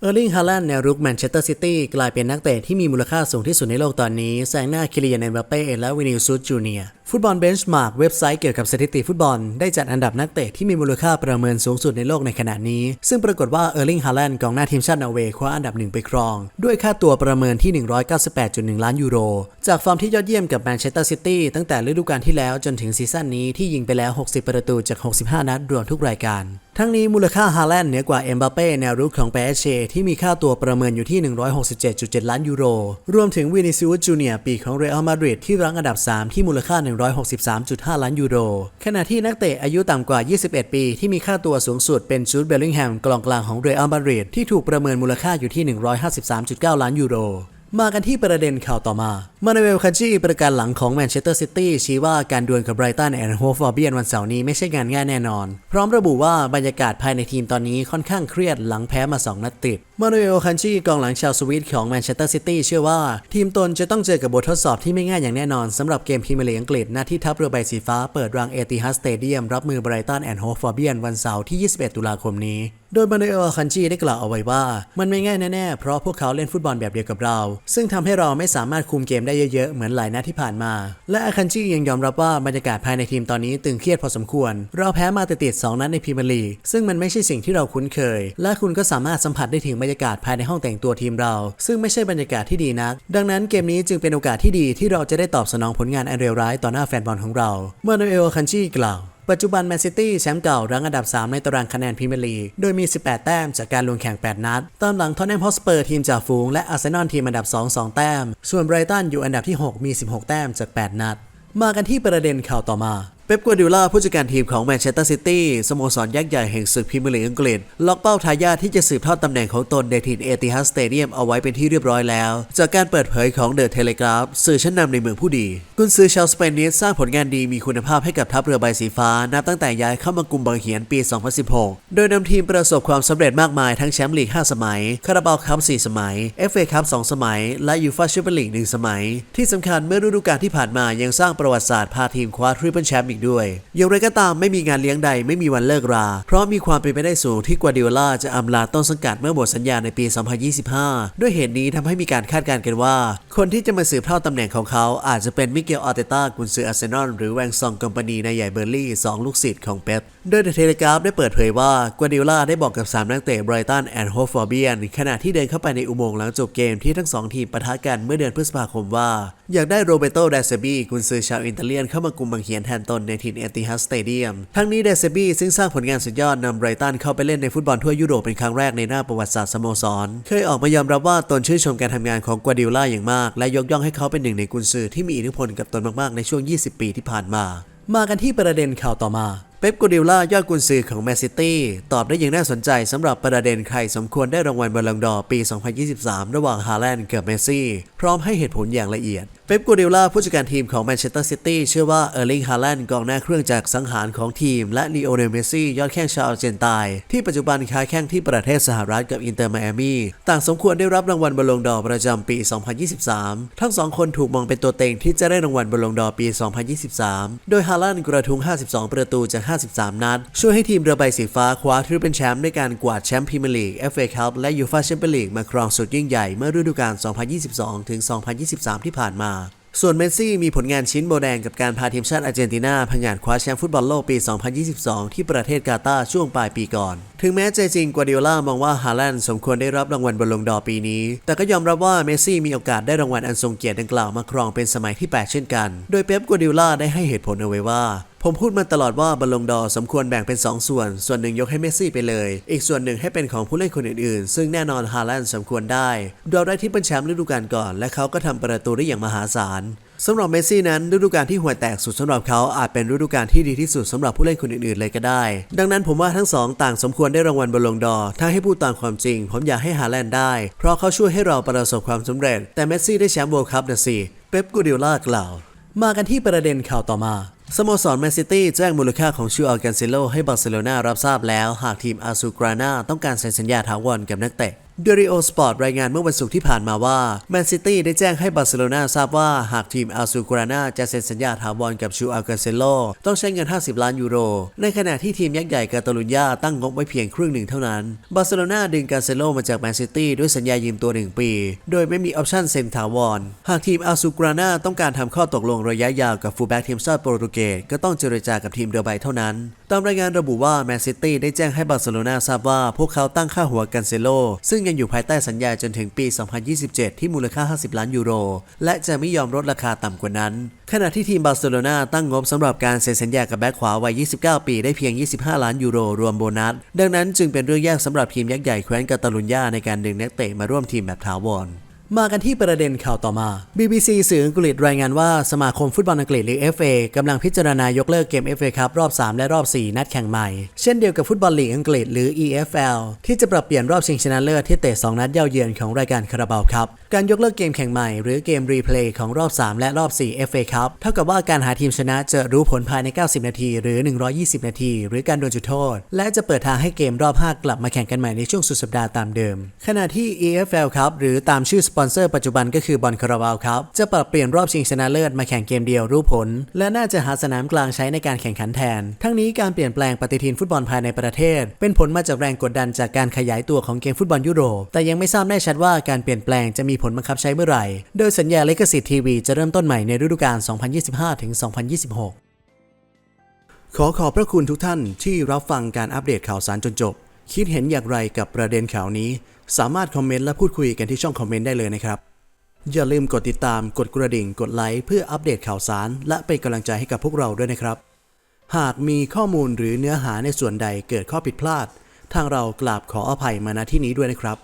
เออร์ลิงฮาแลนด์แนวรุกแมนเชสเตอร์ซิตี้กลายเป็นนักเตะที่มีมูลค่าสูงที่สุดในโลกตอนนี้ แซงหน้าคิริยานเอ็มบัปเป้และวินิลซุสจูเนียร์ฟุตบอลเบนช์มาร์กเว็บไซต์เกี่ยวกับสถิติฟุตบอล ได้จัดอันดับนักเตะที่มีมูลค่าประเมินสูงสุดในโลกในขณะนี้ ซึ่งปรากฏว่าเออร์ลิงฮาแลนด์กองหน้าทีมชาตินอร์เวย์คว้าอันดับหนึ่งไปครอง ด้วยค่าตัวประเมินที่ 198.1 ล้านยูโร จากฟอร์มที่ยอดเยี่ยมกับแมนเชสเตอร์ซิตี้ตั้งแต่ฤดูกาลที่แล้วจนถึงซีซั่นนี้ที่ยิงไปแล้ว 60 ประตูจาก 65 นัดรวมทุกรายการ ทั้งนี้มูลค่าฮาแลนด์เหนือกว่าเอ็มบัปเป้แนวรุกของเปเชที่มีค่าตัวประเมินอยู่ที่ 167.7 ล้านยูโร รวมถึงวินิซิอุสจูเนียปีของเรอัลมาดริดที่รั้งอันดับ 3 ที่มูลค่า 163.5 ล้านยูโร ขณะที่นักเตะอายุต่ำกว่า 21 ปี ที่มีค่าตัวสูงสุดเป็นจูดเบลลิงแฮมกลองกลางของเรอัลมาดริดที่ถูกประเมินมูลค่าอยู่ที่ 153.9 ล้านยูโร มากันที่ประเด็นข่าวต่อมา มานูเอลคาจิประการหลังของแมนเชสเตอร์ซิตี้ชี้ว่าการดวลกับไบรตันแอนด์โฮฟอร์เบียนวันเสาร์นี้ไม่ใช่งานง่ายแน่นอน พร้อมระบุว่าบรรยากาศภายในทีมตอนนี้ค่อนข้างเครียดหลังแพ้มา 2 นัดติด มานูเอลคันจิกองหลังชาวสวิตของแมนเชสเตอร์ซิตี้เชื่อว่า ทีมตนจะต้องเจอกับบททดสอบที่ไม่ง่ายอย่างแน่นอนสำหรับเกมพรีเมียร์ลีกอังกฤษหน้าที่ทัพเรือใบสีฟ้าเปิดรังเอติฮัสสเตเดียมรับมือไบรตันแอนด์โฮฟอร์เบียนวันเสาร์ที่ 21 ตุลาคมนี้ โดยมานูเอลคันจีได้กล่าวเอาไว้ว่า มันไม่ง่ายแน่ๆ เพราะพวกเขาเล่นฟุตบอลแบบเดียวกับเรา ซึ่งทำให้เราไม่สามารถคุมเกมได้เยอะๆ เหมือนหลายนัดที่ผ่านมา และอาคันจียังยอมรับว่าบรรยากาศภายในทีมตอนนี้ตึงเครียดพอสมควร เราแพ้มาติดๆ2นัดในพรีเมียร์ลีกซึ่งมันไม่ใช่สิ่งที่เราคุ้นเคย และคุณก็สามารถสัมผัสได้ถึงบรรยากาศภายในห้องแต่งตัวทีมเรา ซึ่งไม่ใช่บรรยากาศที่ดีนัก ดังนั้นเกมนี้จึงเป็นโอกาสที่ดีที่เราจะได้ตอบสนองผลงานอันเลวร้ายต่อหน้าแฟนบอลของเรา มานูเอลคันจีกล่าว ปัจจุบันแมนซิตี้แชมป์เก่ารั้งอันดับ 3 ในตารางคะแนนพรีเมียร์ลีก โดยมี 18 แต้มจากการลงแข่ง 8 นัด ตามหลังทอตแนมฮอสเปอร์ทีมจ่าฝูงและอาร์เซนอลทีมอันดับ 2 2 แต้ม ส่วนไบรตันอยู่อันดับที่ 6 มี 16 แต้มจาก 8 นัด มากันที่ประเด็นข่าวต่อมา เป๊ปกัวดิโอลาผู้จัดการทีมของแมนเชสเตอร์ซิตี้สโมสรยักษ์ใหญ่แห่งศึกพรีเมียร์ลีกอังกฤษ ล็อกเป้าทายาทที่จะสืบทอดตำแหน่งของตนในทีมเอติฮัสสเตเดียมเอาไว้เป็นที่เรียบร้อยแล้ว จากการเปิดเผยของเดอะเทเลกราฟสื่อชั้นนำในเมืองผู้ดี กุนซือชาวสเปนนี้สร้างผลงานดีมีคุณภาพให้กับทัพเรือใบสีฟ้า นับตั้งแต่ย้ายเข้ามากุมบางเหียนปี 2016 โดยนำทีมประสบความสำเร็จมากมายทั้งแชมป์ลีก 5 สมัย คาราบาลคัพ 4 สมัย FA คัพ 2 สมัย และยูฟ่าแชมเปี้ยนลีก 1 สมัย ที่สำคัญเมื่อฤดูกาลที่ผ่านมายังสร้างประวัติศาสตร์พาทีมคว้าทริปเปิลแชมป์อีกด้วยอย่างไรก็ตามไม่มีงานเลี้ยงใดไม่มีวันเลิกรา เพราะมีความเป็นไปได้สูงที่กัวดิโอลาจะอำลาต้นสังกัดเมื่อหมดสัญญาในปี 2025 ด้วยเหตุนี้ทำให้มีการคาดการณ์กันว่า คนที่จะมาสืบทอดตำแหน่งของเขาอาจจะเป็นมิเกลอาร์เตต้ากุนซืออาร์เซนอลหรือแวงซองกัมปานีในใหญ่เบอร์ลี่สองลูกศิษย์ของเป๊ปโดยเดอะเทเลกราฟได้เปิดเผยว่ากัวดิโอลาได้บอกกับ 3 นักเตะไบรตันแอนด์โฮฟอร์เบียนขณะที่เดินเข้าไปในอุโมงค์หลังจบเกมที่ทั้งสองทีมปะทะกันเมื่อเดือนพฤษภาคมว่า อยากได้โรเบโตเดซบีกุนซือชาวอิตาเลียนเข้ามากุมบังเหียนแทนตนในทีมเอติฮัสสเตเดียมทั้งนี้เดซบีซึ่งสร้างผลงานสุดยอดนำไบรตันเข้าไปเล่นในฟุตบอลทั่วยุโรปเป็นครั้งแรกในหน้าประวัติศาสตร์สโมสร เคยออกมายอมรับว่าตนชื่นชมการทำงานของกวดิโอลาอย่างมากและยกย่องให้เขาเป็นหนึ่งในกุนซือที่มีอิทธิพลกับตนมากๆในช่วง 20 ปีที่ผ่านมา มากันที่ประเด็นข่าวต่อมาเป๊ปกัวดิโอลายอดกุนซือของแมนซิตี้ตอบได้อย่างน่าสนใจสำหรับประเด็นใครสมควรได้รางวัลบอลลงดอร์ปี 2023 ระหว่างฮาแลนด์กับเมสซี่ พร้อมให้เหตุผลอย่างละเอียด เป๊ปกัวดิโอลาผู้จัดการทีมของแมนเชสเตอร์ซิตี้เชื่อว่าเออร์ลิงฮาแลนด์กองหน้าเครื่องจักรสังหารของทีม และลีโอเนลเมสซี่ยอดแข้งชาวอาร์เจนตาย ที่ปัจจุบันค้าแข้งที่ประเทศสหรัฐกับอินเตอร์ไมอามีต่างสมควรได้รับรางวัลบอลลงดอร์ประจำปี 2023 ทั้งสองคนถูกมองเป็นตัวเต็งที่จะได้รางวัลบอลลงดอปี 2023 โดยฮาแลนด์กระทุง 52 ประตูจาก53 นัด ช่วยให้ทีมเรือใบสีฟ้าคว้าทริปเปิลแชมป์ด้วยการกวาดแชมป์พรีเมียร์ลีก FA คัพและยูฟ่าแชมเปี้ยนลีกมาครองสุดยิ่งใหญ่เมื่อฤดูกาล 2022ถึง2023 ที่ผ่านมาส่วนเมสซี่มีผลงานชิ้นโบแดงกับการพาทีมชาติอาร์เจนตินาพังาดคว้าแชมป์ฟุตบอลโลกปี 2022 ที่ประเทศกาตาร์ช่วงปลายปีก่อน ถึงแม้ใจจริงกัวดิโอลามองว่าฮาแลนด์สมควรได้รับรางวัลบอลลงดอปีนี้ แต่ก็ยอมรับว่าเมสซี่มีโอกาสได้รางวัลอันทรงเกียรติดังกล่าวมาครองเป็นสมัยที่ 8 เช่นกัน โดยเป๊ปกัวดิโอลาได้ให้เหตุผลเอาไว้ว่า ผมพูดมาตลอดว่าบอลลงดอร์สมควรแบ่งเป็น 2 ส่วน ส่วนหนึ่งยกให้เมสซี่ไปเลย อีกส่วนหนึ่งให้เป็นของผู้เล่นคนอื่นๆ ซึ่งแน่นอนฮาแลนด์สมควรได้เราได้ที่เป็นแชมป์ฤดูกาลก่อน และเขาก็ทำประตูได้อย่างมหาศาลสำหรับเมสซี่นั้นฤดูกาลที่ห่วยแตกสุดสำหรับเขาอาจเป็นฤดูกาลที่ดีที่สุดสำหรับผู้เล่นคนอื่นๆเลยก็ได้ ดังนั้นผมว่าทั้งสองต่างสมควรได้รางวัลบอลลงดอร์ถ้าให้พูดตามความจริง ผมอยากให้ฮาแลนด์ได้ เพราะเขาช่วยให้เราประสบความสำเร็จ แต่เมสซี่ได้แชมป์เวิลด์คัพนะสิเป๊ปกูดิโอลากล่าว มากันที่ประเด็นข่าวต่อมา สโมสรแมนซิตี้แจ้งมูลค่าของชูอัลกันเซโลให้บาร์เซโลนารับทราบแล้ว หากทีมอาซูกรานาต้องการเซ็นสัญญาถาวรกับนักเตะ เดริโอสปอร์ตรายงานเมื่อวันศุกร์ที่ผ่านมาว่าแมนซิตี้ได้แจ้งให้บาร์เซโลนาทราบว่าหากทีมอาซูกรานาจะเซ็นสัญญาถาวรกับชูอัลกันเซโลต้องใช้เงิน 50 ล้านยูโร ในขณะที่ทีมยักษ์ใหญ่กาตาลุญญาตั้งงบไว้เพียงครึ่งหนึ่งเท่านั้น บาร์เซโลนาดึงกาเซโลมาจากแมนซิตี้ด้วยสัญญายืมตัว 1 ปี โดยไม่มีออปชั่นเซ็นถาวร หากทีมอาซูกรานาต้องการทำข้อตกลงระยะยาวกับฟูลแบ็กทีมชาติโปรตุเกสก็ต้องเจรจากับทีมเรือใบเท่านั้นตามรายงานระบุว่าแมนซิตี้ได้แจ้งให้บาร์เซโลนาทราบว่าพวกเขาตั้งค่าหัวกันเซโล ซึ่งยังอยู่ภายใต้สัญญาจนถึงปี 2027 ที่มูลค่า 50 ล้านยูโร และจะไม่ยอมลดราคาต่ำกว่านั้น ขณะที่ทีมบาร์เซโลนาตั้งงบสำหรับการเซ็นสัญญากับแบ็คขวาวัย 29 ปีได้เพียง 25 ล้านยูโรรวมโบนัส ดังนั้นจึงเป็นเรื่องยากสำหรับทีมยักษ์ใหญ่แคว้นกาตาลุญญาในการดึงนักเตะมาร่วมทีมแบบถาวร มากันที่ประเด็นข่าวต่อมา BBC สื่ออังกฤษรายงานว่าสมาคมฟุตบอลอังกฤษหรือ FA กำลังพิจารณายกเลิกเกม FA ครับรอบ 3 และรอบ 4 นัดแข่งใหม่ เช่นเดียวกับฟุตบอลลีกอังกฤษหรือ EFL ที่จะปรับเปลี่ยนรอบชิงชนะเลิศที่เตะ 2 นัดเย้าเยือนของรายการคาราบาวครับการยกเลิกเกมแข่งใหม่ หรือเกมรีเพลย์ของรอบ 3 และรอบ 4 FA ครับเท่ากับว่าการหาทีมชนะจะรู้ผลภายใน 90 นาที หรือ 120 นาที หรือการโดนจุดโทษ และจะเปิดทางให้เกมรอบ 5 กลับมาแข่งกันใหม่ในช่วงสุดสัปดาห์ตามเดิม ขณะที่ EFL ครับหรือตามชื่อปอนเซอร์ปัจจุบันก็คือบอลคาราบาวครับ จะปรับเปลี่ยนรอบชิงชนะเลิศมาแข่งเกมเดียวรู้ผล และน่าจะหาสนามกลางใช้ในการแข่งขันแทน ทั้งนี้การเปลี่ยนแปลงปฏิทินฟุตบอลภายในประเทศ เป็นผลมาจากแรงกดดันจากการขยายตัวของเกมฟุตบอลยุโรป แต่ยังไม่ทราบแน่ชัดว่าการเปลี่ยนแปลงจะมีผลบังคับใช้เมื่อไหร่ โดยสัญญาลิขสิทธิ์ทีวีจะเริ่มต้นใหม่ในฤดูกาล 2025-2026ขอขอบพระคุณทุกท่านที่รับฟังการอัปเดตข่าวสารจนจบ คิดเห็นอย่างไรกับประเด็นข่าวนี้ สามารถคอมเมนต์และพูดคุยกันที่ช่องคอมเมนต์ได้เลยนะครับ อย่าลืมกดติดตามกดกระดิ่งกดไลค์เพื่ออัปเดตข่าวสาร และเป็นกำลังใจให้กับพวกเราด้วยนะครับ หากมีข้อมูลหรือเนื้อหาในส่วนใดเกิดข้อผิดพลาด ทางเรากราบขออภัยมาณที่นี้ด้วยนะครับ